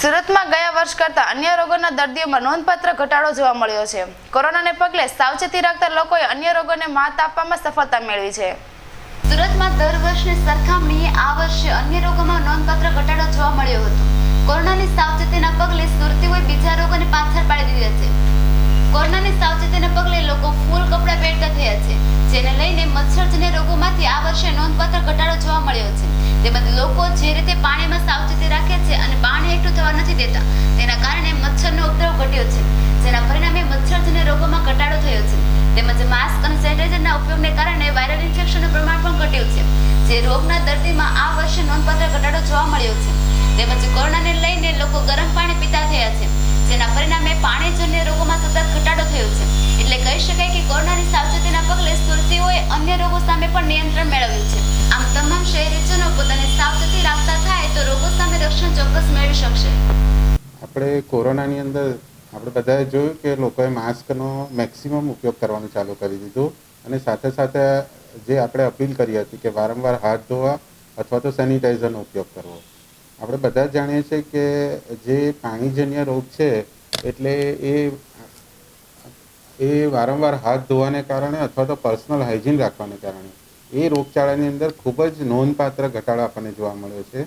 સુરતમાં ગયા વર્ષ કરતા અન્ય રોગોના દર્દીઓમાં નોંધપાત્ર ઘટાડો જોવા મળ્યો છે. કોરોનાને પગલે સાવચેતી રાખતા લોકોએ અન્ય રોગોને માત આપવામાં સફળતા મેળવી છે. સુરતમાં દર વર્ષની સરખામણીએ આ વર્ષે અન્ય રોગોમાં નોંધપાત્ર ઘટાડો જોવા મળ્યો હતો. કોરોનાની સાવચેતીના પગલે સુરતીઓએ બીજા રોગોને પાછળ પાડી દીધા છે. કોરોનાની સાવચેતીના પગલે લોકો ફૂલ કપડાં પહેરતા થયા છે, જેને લઈને મચ્છરજન્ય રોગોમાંથી આ વર્ષે નોંધપાત્ર ઘટાડો જોવા મળ્યો છે. તેમજ લોકો જે રીતે પાણીમાં સાવચેતી રાખે છે અને પાણી એકઠું થવા નથી દેતા, તેના કારણે મચ્છરનો ઉપદ્રવ ઘટ્યો છે, જેના પરિણામે મચ્છરજન્ય રોગોમાં ઘટાડો થયો છે. તેમજ માસ્ક અને સેનિટાઈઝરના ઉપયોગને કારણે વાયરલ ઇન્ફેક્શનનું પ્રમાણ પણ ઘટ્યું છે, જે રોગના દર્દીમાં આ વર્ષે નોંધપાત્ર ઘટાડો જોવા મળ્યો છે. તેમજ કોરોનાને લઈને લોકો ગરમ પાણી પીતા થયા છે, જેના પરિણામે પાણીજન્ય રોગોમાં સતત ઘટાડો થયો છે. એટલે કહી શકાય કે કોરોનાની સાવચેતીના પગલે સુરતીઓએ અન્ય રોગો સામે પણ નિયંત્રણ મેળવ્યું છે. સાવચેતી રાખતા થાય તો રોગો સામે રક્ષણ ચોક્કસ મેળવી શકશે. આપણે કોરોનાની અંદર આપણે બધાએ જોયું કે લોકોએ માસ્કનો મેક્સિમમ ઉપયોગ કરવાનું ચાલુ કરી દીધું અને સાથે સાથે જે આપણે અપીલ કરી હતી કે વારંવાર હાથ ધોવા અથવા તો સેનિટાઈઝરનો ઉપયોગ કરવો. આપણે બધા જાણીએ છીએ કે જે પાણીજન્ય રોગ છે એટલે એ એ વારંવાર હાથ ધોવાને કારણે અથવા તો પર્સનલ હાઇજીન રાખવાને કારણે એ રોગચાળાની અંદર ખૂબ જ નોંધપાત્ર ઘટાડો આપણને જોવા મળ્યો છે.